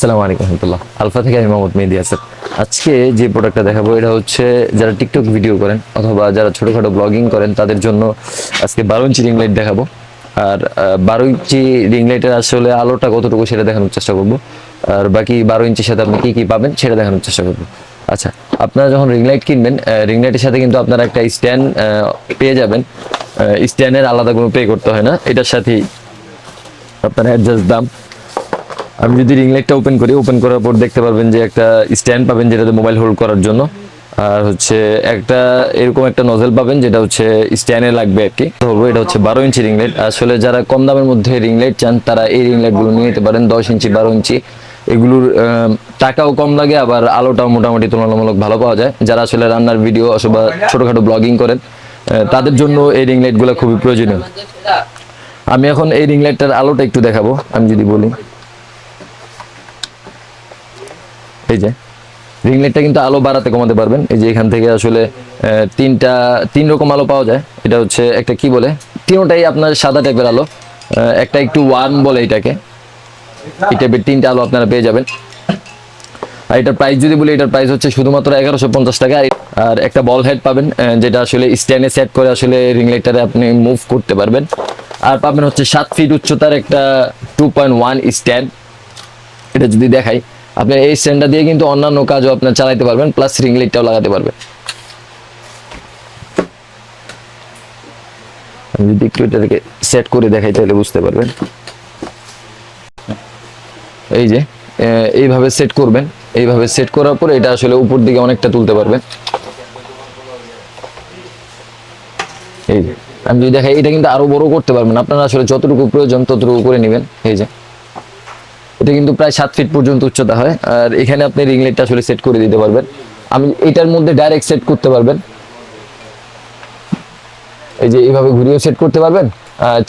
আসসালামু আলাইকুম রহমতুল্লাহ। আলফা থেকে আমি মোহাম্মদ মেহেদি আসাদ আজকে যে প্রোডাক্টটা দেখাবো, এটা হচ্ছে যারা টিকটক ভিডিও করেন অথবা যারা ছোটোখাটো ব্লগিং করেন, তাদের জন্য আজকে বারো ইঞ্চি রিং লাইট দেখাবো। আর বারো ইঞ্চি রিং লাইটের আসলে আলোটা কতটুকু সেটা দেখানোর চেষ্টা করব। আর বাকি বারো ইঞ্চির সাথে আপনি কি কি পাবেন সেটা দেখানোর চেষ্টা করব। আচ্ছা আপনারা যখন রিং লাইট কিনবেন রিং লাইটের সাথে কিন্তু আপনারা একটা স্ট্যান্ড পেয়ে যাবেন। স্ট্যান্ডের আলাদা কোনো পে করতে হয় না। এটার সাথেই আপনার অ্যাডজাস্ট দাম। আমি যদি রিং লাইটটা ওপেন করি ওপেন করার পর দেখতে পারবেন যে একটা স্ট্যান্ড পাবেন যেটাতে মোবাইল হোল্ড করার জন্য। আর হচ্ছে একটা এরকম একটা নজেল পাবেন যেটা হচ্ছে স্ট্যান্ডে লাগবে আর কি ধরবো, এটা হচ্ছে বারো ইঞ্চি রিং লাইট আসলে যারা কম দামের মধ্যে রিং লাইট চান, তারা এই রিং লাইটগুলো নিয়ে নিতে পারেন, দশ ইঞ্চি, বারো ইঞ্চি। এগুলোর টাকাও কম লাগে, আবার আলোটাও মোটামুটি তুলনামূলক ভালো পাওয়া যায়। যারা আসলে রান্নার ভিডিও অথবা ছোটোখাটো ব্লগিং করেন তাদের জন্য এই রিং লাইটগুলো খুবই প্রয়োজনীয়। আমি এখন এই রিং লাইটটার আলোটা একটু দেখাবো, আমি যদি বলি। এই যে রিং লাইটটা কিন্তু আলো বাড়াতে কমাতে পারবেন। এই যে এখান থেকে আসলে তিনটা, তিন রকম আলো পাওয়া যায়। এটা হচ্ছে একটা কি বলে? তিনটাই আপনার সাদা টাইপের আলো। একটা একটু ওয়ার্ম বলে এটাকে। এই টাইপের তিনটা আলো আপনারা পেয়ে যাবেন। আর এটার প্রাইস যদি বলি, এটার প্রাইস হচ্ছে শুধুমাত্র এগারোশো পঞ্চাশ টাকা। আর- একটা বল হেড পাবেন যেটা আসলে স্ট্যান্ডে সেট করে আসলে রিং লাইটটারে আপনি মুভ করতে পারবেন। আর পাবেন হচ্ছে সাত ফিট উচ্চতার একটা টু পয়েন্ট ওয়ান স্ট্যান্ড এটা যদি দেখাই আপনি এই স্ট্যান্ডটা দিয়ে কিন্তু অন্যান্য কাজও আপনার চালাতে পারবেন প্লাস রিং লাইটটাও লাগাতে পারবেন। আমি যদি একটু এটাকে সেট করে দেখাই তাহলে বুঝতে পারবেন। এই যে এইভাবে সেট করবেন। এইভাবে সেট করার পরে এটা আসলে উপর দিকে অনেকটা তুলতে পারবেন। এই যে, আমি যদি দেখাই, এটা কিন্তু আরও বড় করতে পারবেন। আপনারা আসলে যতটুকু প্রয়োজন ততটুকু করে নেবেন। এই যে এটা কিন্তু প্রায় সাত ফিট পর্যন্ত উচ্চতা হয়, আর এখানে আপনি রিং লাইটটা আসলে সেট করে দিতে পারবেন। আমি এটার মধ্যে ডাইরেক্ট সেট করতে পারবেন। এই যে এইভাবে ঘুরিয়ে সেট করতে পারবেন।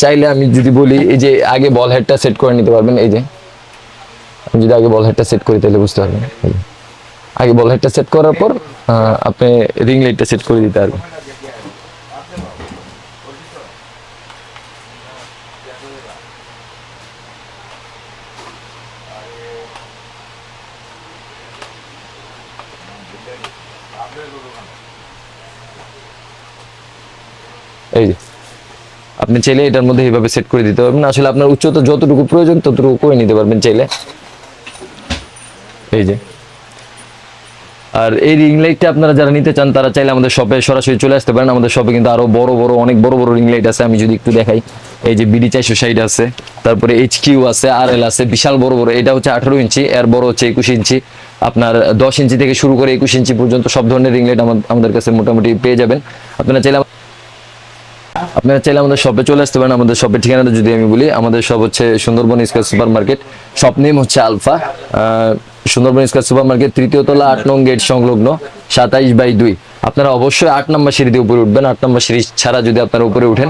চাইলে আমি যদি বলি, এই যে আগে বল হেডটা সেট করে নিতে পারবেন, এই যে। আমি যদি আগে বল হেডটা সেট করি, তাহলে বুঝতে পারবেন। আগে বল হেডটা সেট করার পর আপনি রিং লাইটটা সেট করে দিতে পারবেন। এই আপনি চাইলে এটার মধ্যে এইভাবে সেট করে দিতে পারবেন। আসলে আপনার উচ্চতা যতটুকু প্রয়োজন, ততটুকু করে নিতে পারবেন চাইলে। এই যে। আর এই রিং লাইটটা আপনারা যারা নিতে চান, তারা চাইলে আমাদের শপে সরাসরি চলে আসতে পারেন। আমাদের শপে কিন্তু আরও বড় বড়, অনেক বড় বড় রিং লাইট আছে। আমি যদি একটু দেখাই। এই যে বিডি চারশো সাইড আছে, তারপরে এইচ কিউ আছে আর এল আছে, বিশাল বড় বড়, এটা হচ্ছে আঠারো ইঞ্চি, এর বড় হচ্ছে একুশ ইঞ্চি। আপনার দশ ইঞ্চি থেকে শুরু করে একুশ ইঞ্চি পর্যন্ত সব ধরনের রিং লাইট আমাদের কাছে মোটামুটি পেয়ে যাবেন। আপনারা চাইলে আপনারা চাইলে আমাদের শপে চলে আসতে পারেন। আমাদের শপের ঠিকানাটা যদি আমি বলি, আমাদের শপ হচ্ছে Sundarban square super market shop name হচ্ছে Alpha Sundarban square super market তৃতীয় তলা আট নং গেট সংলগ্ন, সাতাইশ বাই দুই। আপনারা অবশ্যই আট নম্বর সিঁড়ি দিয়ে উপরে উঠবেন। আট নম্বর সিঁড়ি ছাড়া যদি আপনারা উপরে উঠেন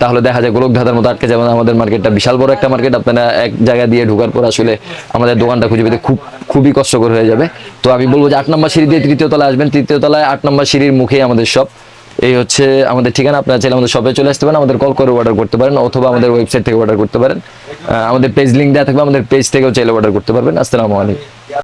তাহলে দেখা যায় গোলক ধাঁধার মতো আটকে যাবেন আমাদের মার্কেটটা বিশাল বড় একটা মার্কেট। আপনারা এক জায়গা দিয়ে ঢোকার পর আসলে আমাদের দোকানটা খুঁজে পেতে খুব, খুবই কষ্টকর হয়ে যাবে। তো আমি বলব যে আট নম্বর সিঁড়ি দিয়ে তৃতীয় তলায় আসবেন। তৃতীয় তলায় আট নম্বর সিঁড়ির মুখেই আমাদের শপ এই হচ্ছে আমাদের ঠিকানা। আপনারা চাইলে আমাদের শপে চলে আসতে পারেন। আমাদের কল করে অর্ডার করতে পারেন অথবা আমাদের ওয়েবসাইট থেকে অর্ডার করতে পারেন। আমাদের পেজ লিঙ্ক দেওয়া থাকবে। আমাদের পেজ থেকেও চাইলে অর্ডার করতে পারবেন। আসসালামু আলাইকুম।